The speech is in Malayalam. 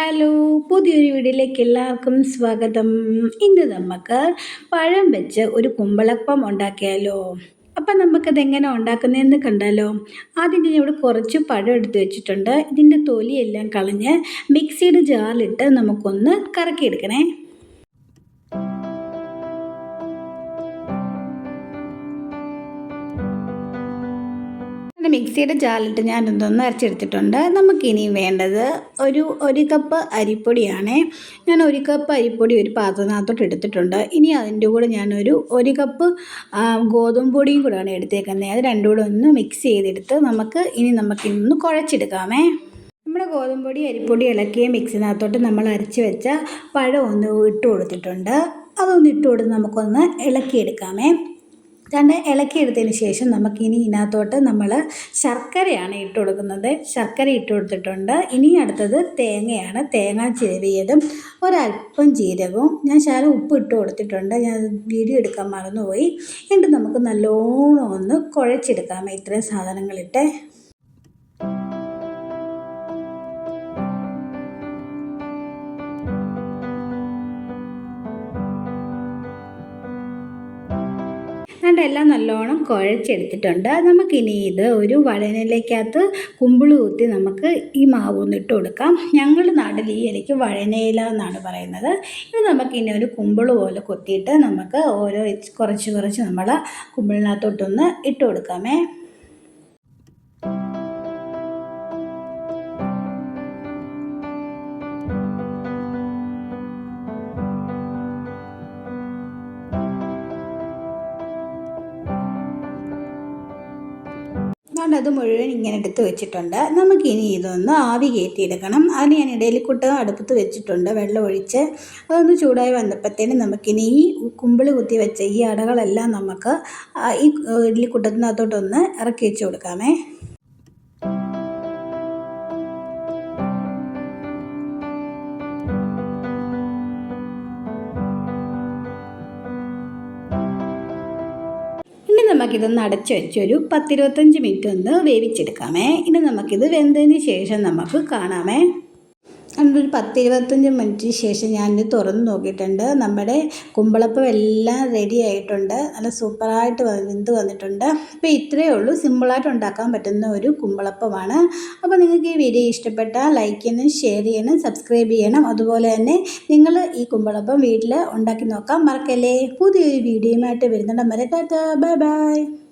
ഹലോ പുതിയൊരു വീഡിയോയിലേക്ക് എല്ലാവർക്കും സ്വാഗതം. ഇന്ന് നമുക്ക് പഴം വെച്ച് ഒരു കുമ്പളപ്പം ഉണ്ടാക്കിയാലോ? അപ്പം നമുക്കത് എങ്ങനെ ഉണ്ടാക്കുന്നതെന്ന് കണ്ടാലോ? ആദ്യം ഞാൻ ഇവിടെ കുറച്ച് പഴം എടുത്ത് വെച്ചിട്ടുണ്ട്. ഇതിന്റെ തൊലിയെല്ലാം കളഞ്ഞ് മിക്സിയുടെ ജാറിലിട്ട് നമുക്കൊന്ന് കറക്കിയെടുക്കണേ. എന്റെ മിക്സിയുടെ ജാലിട്ട് ഞാൻ ഇതൊന്ന് അരച്ചെടുത്തിട്ടുണ്ട്. നമുക്കിനി വേണ്ടത് ഒരു ഒരു കപ്പ് അരിപ്പൊടിയാണ്. ഞാൻ ഒരു കപ്പ് അരിപ്പൊടി ഒരു പാത്രത്തിനകത്തോട്ട് എടുത്തിട്ടുണ്ട്. ഇനി അതിന്റെ കൂടെ ഞാനൊരു ഒരു കപ്പ് ഗോതമ്പ് പൊടിയും കൂടെയാണ് എടുത്തേക്കുന്നത്. അത് രണ്ടും കൂടെ ഒന്ന് മിക്സ് ചെയ്തെടുത്ത് നമുക്ക് ഇനി നമുക്കിന്ന് കുഴച്ചെടുക്കാമേ. നമ്മുടെ ഗോതമ്പൊടി അരിപ്പൊടി ഇളക്കിയ മിക്സിനകത്തോട്ട് നമ്മൾ അരച്ച് വെച്ച പഴം ഒന്ന് ഇട്ട് കൊടുത്തിട്ടുണ്ട്. അതൊന്ന് ഇട്ട് കൊടുത്ത് നമുക്കൊന്ന് ഇളക്കിയെടുക്കാമേ. രണ്ട് ഇളക്കിയെടുത്തതിന് ശേഷം നമുക്കിനി ഇതിനകത്തോട്ട് നമ്മൾ ശർക്കരയാണ് ഇട്ട് കൊടുക്കുന്നത് ശർക്കര ഇട്ട് കൊടുത്തിട്ടുണ്ട് ഇനി അടുത്തത് തേങ്ങയാണ്. തേങ്ങ ചെറിയതും ഒരല്പം ജീരകവും. ഞാൻ ശാലം ഉപ്പ് ഇട്ട് കൊടുത്തിട്ടുണ്ട്. ഞാൻ വീഡിയോ എടുക്കാൻ മറന്നുപോയി. എന്നിട്ട് നമുക്ക് നല്ലോണം ഒന്ന് കുഴച്ചെടുക്കാം. ഇത്രയും സാധനങ്ങളിട്ട്. എന്നിട്ട് എല്ലാം നല്ലോണം കുഴച്ചെടുത്തിട്ടുണ്ട്. നമുക്കിനി ഇത് ഒരു വഴനയിലേക്കകത്ത് കുമ്പിൾ കുത്തി നമുക്ക് ഈ മാവ് ഒന്ന് ഇട്ട് കൊടുക്കാം. ഞങ്ങളുടെ നാട്ടിൽ ഈ ഇലയ്ക്ക് വഴനയില എന്നാണ് പറയുന്നത്. ഇത് നമുക്കിനി ഒരു കുമ്പിൾ പോലെ കൊത്തിയിട്ട് നമുക്ക് ഓരോ കുറച്ച് കുറച്ച് നമ്മൾ കുമ്പിളിനകത്തോട്ടൊന്ന് ഇട്ട് കൊടുക്കാമേ. അതുകൊണ്ട് അത് മുഴുവൻ ഇങ്ങനെ എടുത്ത് വെച്ചിട്ടുണ്ട്. നമുക്കിനി ഇതൊന്ന് ആവി കയറ്റിയെടുക്കണം. അതിന് ഞാൻ ഇടയിൽ കുട്ട അടുപ്പത്ത് വെച്ചിട്ടുണ്ട്. വെള്ളം ഒഴിച്ച് അതൊന്ന് ചൂടായി വന്നപ്പോഴത്തേനും നമുക്കിനി ഈ കുമ്പിളി കുത്തി വെച്ച ഈ അടകളെല്ലാം നമുക്ക് ഈ ഇഡ്ലിക്കുട്ടത്തിനകത്തോട്ടൊന്ന് ഇറക്കി വെച്ച് കൊടുക്കാമേ. നമുക്കിതൊന്ന് അടച്ചു വെച്ചൊരു പത്തിരുപത്തഞ്ച് മിനിറ്റ് ഒന്ന് വേവിച്ചെടുക്കാമേ. ഇനി നമുക്കിത് വെന്തതിന് ശേഷം നമുക്ക് കാണാമേ. ഒരു പത്ത് ഇരുപത്തഞ്ച് മിനിറ്റിന് ശേഷം ഞാനിത് തുറന്ന് നോക്കിയിട്ടുണ്ട്. നമ്മുടെ കുമ്പളപ്പം എല്ലാം റെഡി ആയിട്ടുണ്ട്. നല്ല സൂപ്പറായിട്ട് വെന്ത് വന്നിട്ടുണ്ട്. അപ്പോൾ ഇത്രയേ ഉള്ളൂ. സിമ്പിളായിട്ട് ഉണ്ടാക്കാൻ പറ്റുന്ന ഒരു കുമ്പളപ്പമാണ്. അപ്പോൾ നിങ്ങൾക്ക് ഈ വീഡിയോ ഇഷ്ടപ്പെട്ടാൽ ലൈക്ക് ചെയ്യണം ഷെയർ ചെയ്യണം സബ്സ്ക്രൈബ് ചെയ്യണം. അതുപോലെ തന്നെ നിങ്ങൾ ഈ കുമ്പളപ്പം വീട്ടിൽ ഉണ്ടാക്കി നോക്കാൻ മറക്കല്ലേ. പുതിയൊരു വീഡിയോയുമായിട്ട് വരുന്നുണ്ട് മരക്കാത്ത ബൈ ബൈ